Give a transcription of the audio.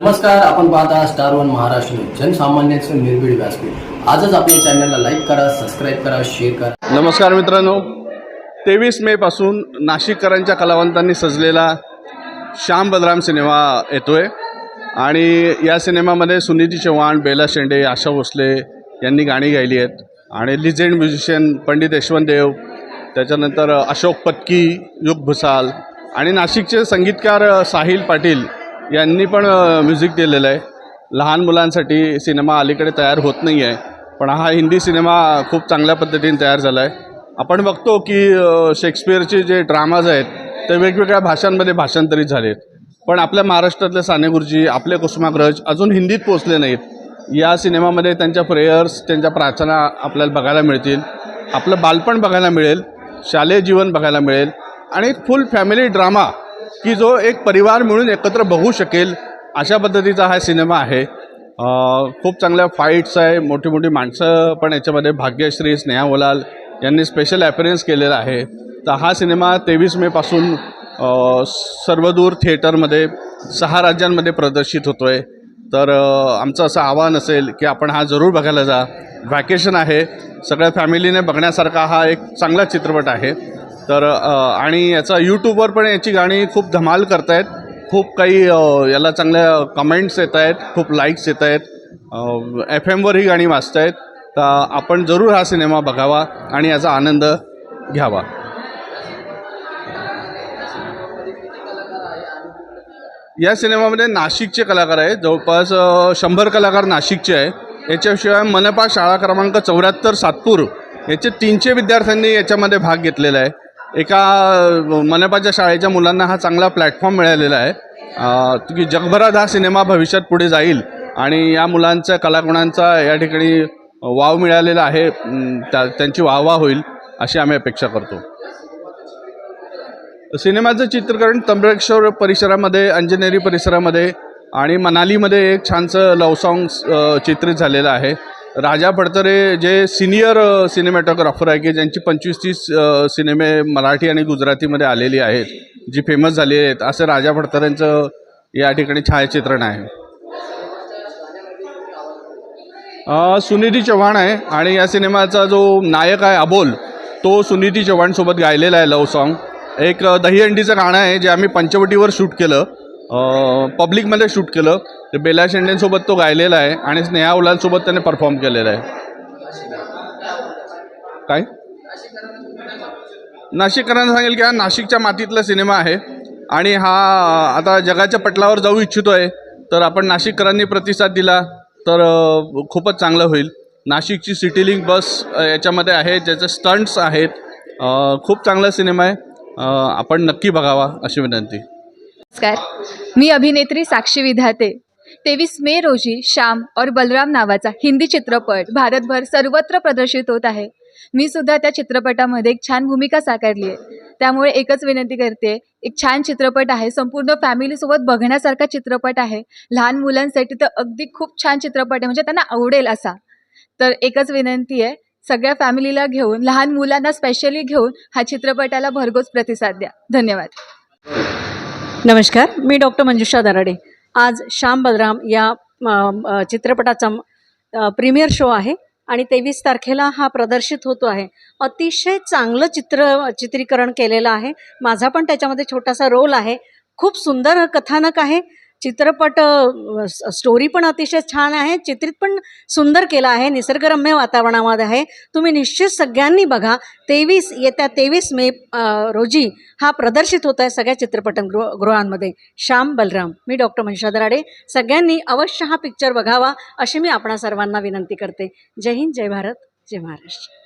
नमस्कार आपण पाहता स्टार वन महाराष्ट्र जनसामान्यांचं निर्भीड व्यासपीठ. आजच आपल्या चॅनलला लाईक करा सबस्क्राईब करा शेअर करा. नमस्कार मित्रांनो. तेवीस मे पासून नाशिककरांच्या कलावंतांनी सजलेला श्याम बलराम सिनेमा येतोय. आणि या सिनेमामध्ये सुनीती चव्हाण बेला शेंडे आशा भोसले यांनी गाणी गायली आहेत. आणि लिजेंड म्युझिशियन पंडित यशवंत देव त्याच्यानंतर अशोक पत्की युग भुसाल आणि नाशिकचे संगीतकार साहिल पाटील यांनी पण म्युझिक दिलेलं आहे. लहान मुलांसाठी सिनेमा अलीकडे तयार होत नाही आहे पण हा हिंदी सिनेमा खूप चांगल्या पद्धतीने तयार झाला आहे आपण बघतो की शेक्सपियरचे जे ड्रामाज आहेत ते वेगवेगळ्या भाषांमध्ये भाषांतरित झालेत. पण आपल्या महाराष्ट्रातले साने गुरुजी आपले कुसुमाग्रज अजून हिंदीत पोचले नाहीत. या सिनेमामध्ये त्यांच्या प्रेयर्स त्यांच्या प्रार्थना आपल्याला बघायला मिळतील. आपलं बालपण बघायला मिळेल शालेय जीवन बघायला मिळेल. आणि फुल फॅमिली ड्रामा की जो एक परिवार मिळून एकत्र बघू शकेल अशा पद्धतीचा हा सिनेमा आहे. खूप चांगल्या फाईट्स आहे. मोठी मोठी माणसं पण याच्यामध्ये भाग्यश्री स्नेहा ओलाल यांनी स्पेशल ॲपरियन्स केलेला आहे. तर हा सिनेमा तेवीस मेपासून सर्वदूर थिएटरमध्ये सहा राज्यांमध्ये प्रदर्शित होतो आहे तर आमचं असं आव्हान असेल की आपण हा जरूर बघायला जा. व्हॅकेशन आहे. सगळ्या फॅमिलीने बघण्यासारखा हा एक चांगला चित्रपट आहे. तर आणि याचा यूट्यूबवर पण याची गाणी खूप धमाल करतायत. खूप काही याला चांगल्या कमेंट्स येत आहेत खूप लाईक्स येत आहेत एफ एमवर ही गाणी वाचत आहेत तर आपण जरूर हा सिनेमा बघावा आणि याचा आनंद घ्यावा. या सिनेमामध्ये नाशिकचे कलाकार आहेत. जवळपास शंभर कलाकार नाशिकचे आहे याच्याशिवाय मनपा शाळा क्रमांक चौऱ्याहत्तर सातपूर याचे तीनशे विद्यार्थ्यांनी याच्यामध्ये भाग घेतलेला आहे. एका मनपाच्या शाळेच्या मुलांना हा चांगला प्लॅटफॉर्म मिळालेला आहे. की जगभरात हा सिनेमा भविष्यात पुढे जाईल आणि या मुलांच्या कलागुणांचा या ठिकाणी वाव मिळालेला आहे. त्या त्यांची वाहवा होईल अशी आम्ही अपेक्षा करतो. सिनेमाचं चित्रीकरण त्र्यंबकेश्वर परिसरामध्ये अंजनेरी परिसरामध्ये आणि मनालीमध्ये एक छानसं लव सॉंग चित्रित झालेलं आहे. राजा फडतरे जे सिनियर सिनेमॅटोग्राफर आहे की ज्यांची पंचवीस तीस सिनेमे मराठी आणि गुजरातीमध्ये आलेली आहेत जी फेमस झाली आहेत असं राजा फडतरेंचं या ठिकाणी छायाचित्रण आहे. सुनिधी चव्हाण आहे आणि या सिनेमाचा जो नायक आहे अबोल तो सुनिधी चव्हाणसोबत गायलेला आहे लव सॉन्ग. एक दहीहंडीचं गाणं आहे जे आम्ही पंचवटीवर शूट केलं. पब्लिकमध्ये शूट केलं. ते बेला शेंडेंसोबत तो गायलेला आहे आणि स्नेहा उलांसोबत त्याने परफॉर्म केलेला आहे. काय? नाशिककरांना सांगेल की हा नाशिकच्या मातीतला सिनेमा आहे. आणि हा आता जगाच्या पटलावर जाऊ इच्छितो आहे तर आपण नाशिककरांनी प्रतिसाद दिला तर खूपच चांगलं होईल. नाशिकची सिटी लिंक बस याच्यामध्ये आहे ज्याचे स्टंट्स आहेत. खूप चांगला सिनेमा आहे. आपण नक्की बघावा अशी विनंती. नमस्कार. मी अभिनेत्री साक्षी विधाते. तेवीस मे रोजी श्याम और बलराम नावाचा हिंदी चित्रपट भारतभर सर्वत्र प्रदर्शित होत आहे. मी सुद्धा त्या चित्रपटामध्ये एक छान भूमिका साकारली आहे. त्यामुळे एकच विनंती करते एक छान चित्रपट आहे संपूर्ण फॅमिलीसोबत बघण्यासारखा चित्रपट आहे. लहान मुलांसाठी तर अगदी खूप छान चित्रपट आहे म्हणजे त्यांना आवडेल असा. तर एकच विनंती आहे सगळ्या फॅमिलीला घेऊन लहान मुलांना स्पेशली घेऊन हा चित्रपटाला भरघोस प्रतिसाद द्या. धन्यवाद. नमस्कार मी डॉक्टर मंजुषा दराडे. आज श्याम बलराम या चित्रपटाचा प्रीमियर शो आहे आणि तेवीस तारखेला हा प्रदर्शित होतो आहे. अतिशय चांगलं चित्र चित्रीकरण केलेलं आहे. माझा पण त्याच्यामध्ये छोटासा रोल आहे. खूप सुंदर कथानक आहे. चित्रपट स्टोरी पण अतिशय छान आहे. चित्रित पण सुंदर केलं आहे. निसर्गरम्य वातावरणामध्ये आहे. तुम्ही निश्चित सगळ्यांनी बघा. तेवीस येत्या तेवीस मे रोजी हा प्रदर्शित होत आहे सगळ्या चित्रपटगृह गृहांमध्ये. श्याम बलराम मी डॉक्टर मनीषा दराडे. सगळ्यांनी अवश्य हा पिक्चर बघावा अशी मी आपणा सर्वांना विनंती करते. जय हिंद जय भारत जय महाराष्ट्र.